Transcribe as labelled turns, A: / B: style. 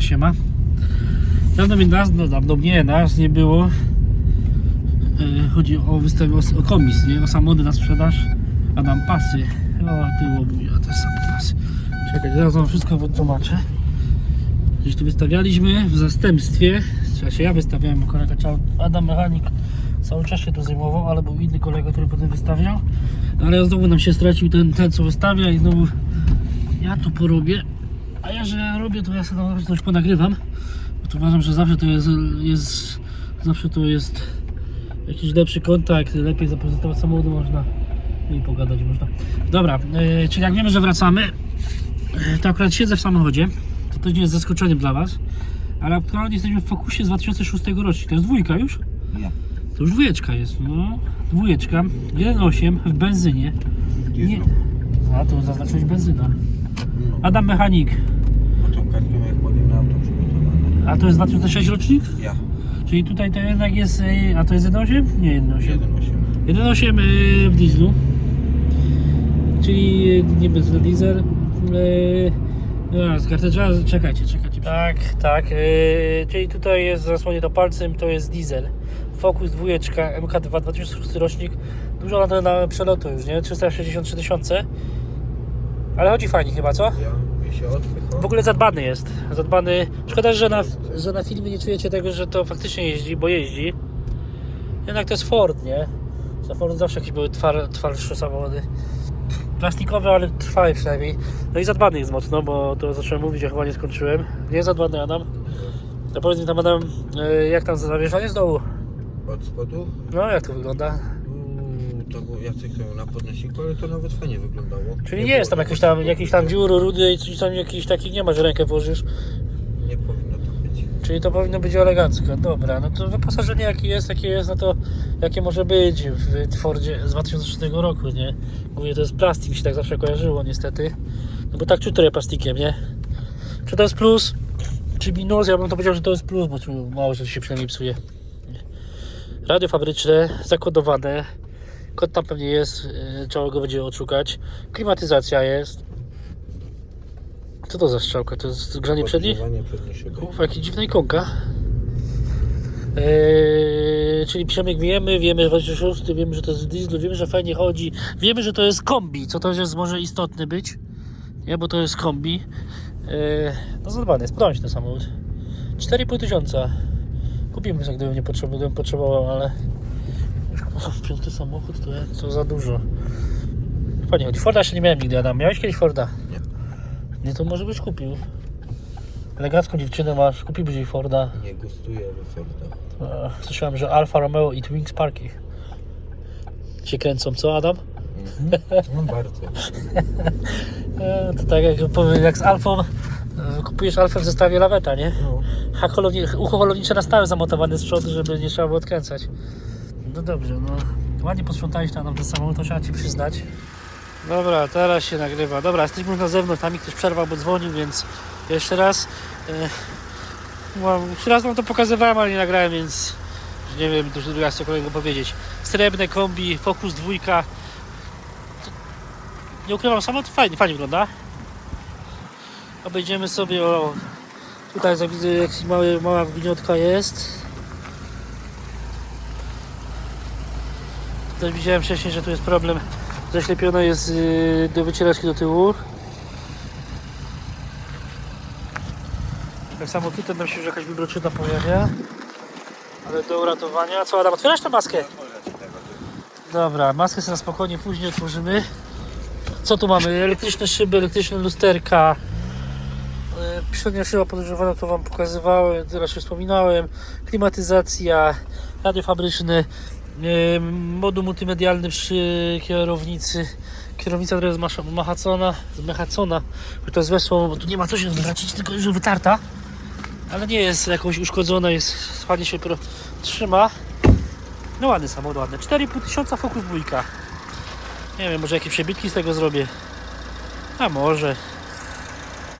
A: Siema. Dawno mi nas, no dawno mnie, nas nie było. E, chodzi o wystawę, o, o komis, nie? O samochody na sprzedaż. A nam pasy. O, tyło buja, te same pasy. Czekaj, zaraz wam wszystko wytłumaczę. Gdzieś tu wystawialiśmy w zastępstwie. Znaczy ja wystawiałem, kolega Adam Mechanik cały czas się tu zajmował, ale był inny kolega, który potem wystawiał. Ale znowu nam się stracił ten, ten co wystawia i znowu ja tu porobię. A ja, że robię, to ja sobie tam coś ponagrywam. Bo to uważam, że zawsze to jest, jest zawsze to jest jakiś lepszy kontakt, lepiej zaprezentować samochód można i pogadać można. Dobra, yy, czyli jak wiemy, że wracamy, yy, to akurat siedzę w samochodzie. To też nie jest zaskoczeniem dla Was. Ale aktualnie jesteśmy w Focusie z 2006 roku. To jest dwójka już?
B: Ja.
A: To już dwójeczka jest, no. Dwójeczka, 1.8 w benzynie. Nie. A to zaznaczyłeś benzyna.
B: No,
A: Adam Mechanik.
B: Kartkę jak powiem na auto przygotowane.
A: A to jest 2006 rocznik?
B: Ja.
A: Czyli tutaj to jednak jest. y, A to jest 1.8? Nie 1.8.
B: 1,8.
A: 1.8 y, w dieslu. Czyli y, nie bez diesel. Yy, no, z karteczka, czekajcie, czekajcie. Tak, tak. Yy, czyli tutaj jest zasłonięto to palcem, to jest diesel. Focus dwójeczka, MK2 2006 rocznik. Dużo na, to- na przelotu już, nie? 363 tysiące. Ale chodzi fajnie chyba, co?
B: Ja.
A: W ogóle zadbany jest. Zadbany. Szkoda, że na, że na filmie nie czujecie tego, że to faktycznie jeździ, bo jeździ. Jednak to jest Ford, nie? Za Ford zawsze jakieś były twar, twardsze samochody. Plastikowe, ale trwały przynajmniej. No i zadbany jest mocno, bo to zacząłem mówić, a chyba nie skończyłem. Nie jest zadbany Adam. To powiedz mi tam Adam, e, jak tam zawieszanie z dołu?
B: Od spodu?
A: No, jak to wygląda?
B: To było, ja tylko na podnosiku, ale to nawet fajnie wyglądało.
A: Czyli nie jest tam jakiś tam, jakiś tam dziur, rudy i coś tam jakiś taki nie ma, że rękę włożysz.
B: Nie powinno to być.
A: Czyli to powinno być elegancko. Dobra, no to wyposażenie jakie jest, jakie jest, no to jakie może być w Fordzie z 2006 roku, nie? Głównie to jest plastik, mi się tak zawsze kojarzyło niestety. No bo tak trochę plastikiem, nie? Czy to jest plus, czy minus? Ja bym to powiedział, że to jest plus, bo tu mało rzeczy się przynajmniej psuje. Radio fabryczne, zakodowane. Kod tam pewnie jest, yy, trzeba go będzie odszukać. Klimatyzacja jest. Co to za strzałka? To jest grzanie przedni?
B: Przedniego.
A: Uf, jaki dziwna ikonka. Eee, czyli przemyk wiemy, wiemy, że 26, wiemy, że to jest diesel, wiemy, że fajnie chodzi, wiemy, że to jest kombi, co też jest może istotne być, nie, bo to jest kombi. Eee, no zadbany jest, podoba mi się ten samochód. 4,5 tysiąca. Kupimy sobie, gdybym nie potrzebował, ale piąty samochód to jest co za dużo. Fajnie chodzi. Forda jeszcze nie miałem nigdy, Adam. Miałeś kiedyś Forda?
B: Nie.
A: Nie, to może byś kupił. Elegancką dziewczynę masz, kupiłbyś jej Forda.
B: Nie gustuję.
A: E, Słyszałem, że Alfa Romeo i Twin Sparki się kręcą, co Adam?
B: No bardzo.
A: E, to tak jak powiem, jak z Alfą, e, kupujesz Alfę w zestawie laweta, nie?
B: No.
A: A holowni, ucho holownicze na stałe zamontowane z przodu, żeby nie trzeba było odkręcać. No dobrze, no ładnie posprzątałeś tam ten samochód, to trzeba Ci przyznać. Dobra, teraz się nagrywa. Dobra, jesteśmy na zewnątrz, tam mi ktoś przerwał, bo dzwonił, więc jeszcze raz. E, mam, już raz Wam to pokazywałem, ale nie nagrałem, więc nie wiem, dużo drugi raz cokolwiek powiedzieć. Srebrne kombi, Focus dwójka. Nie ukrywam, samochód fajnie, fajnie wygląda. Obejdziemy sobie o Tutaj jak widzę jakaś mały, mała wgniotka jest. Tutaj widziałem wcześniej, że tu jest problem. Zaślepione jest yy, do wycieraczki do tyłu. Tak samo tutaj nam się już jakaś wybroczyna pojawia. Ale do uratowania. Co Adam, otwierasz tę maskę? Dobra, maskę sobie na spokojnie później otworzymy. Co tu mamy? Elektryczne szyby, elektryczne lusterka. E, Przednia szyba podróżowana to Wam pokazywałem, teraz wspominałem. Klimatyzacja, radio fabryczne, e, moduł multimedialny przy kierownicy. Kierownica teraz jest masza- machacona, zmechacona, bo to jest złe słowo, bo tu nie ma co się zmechacić, tylko już wytarta. Ale nie jest jakoś uszkodzona, jest fajnie się pro, trzyma. No ładny samochód, ładny. 4,5 tysiąca Focus dwójka. Nie wiem, może jakieś przebitki z tego zrobię. A może.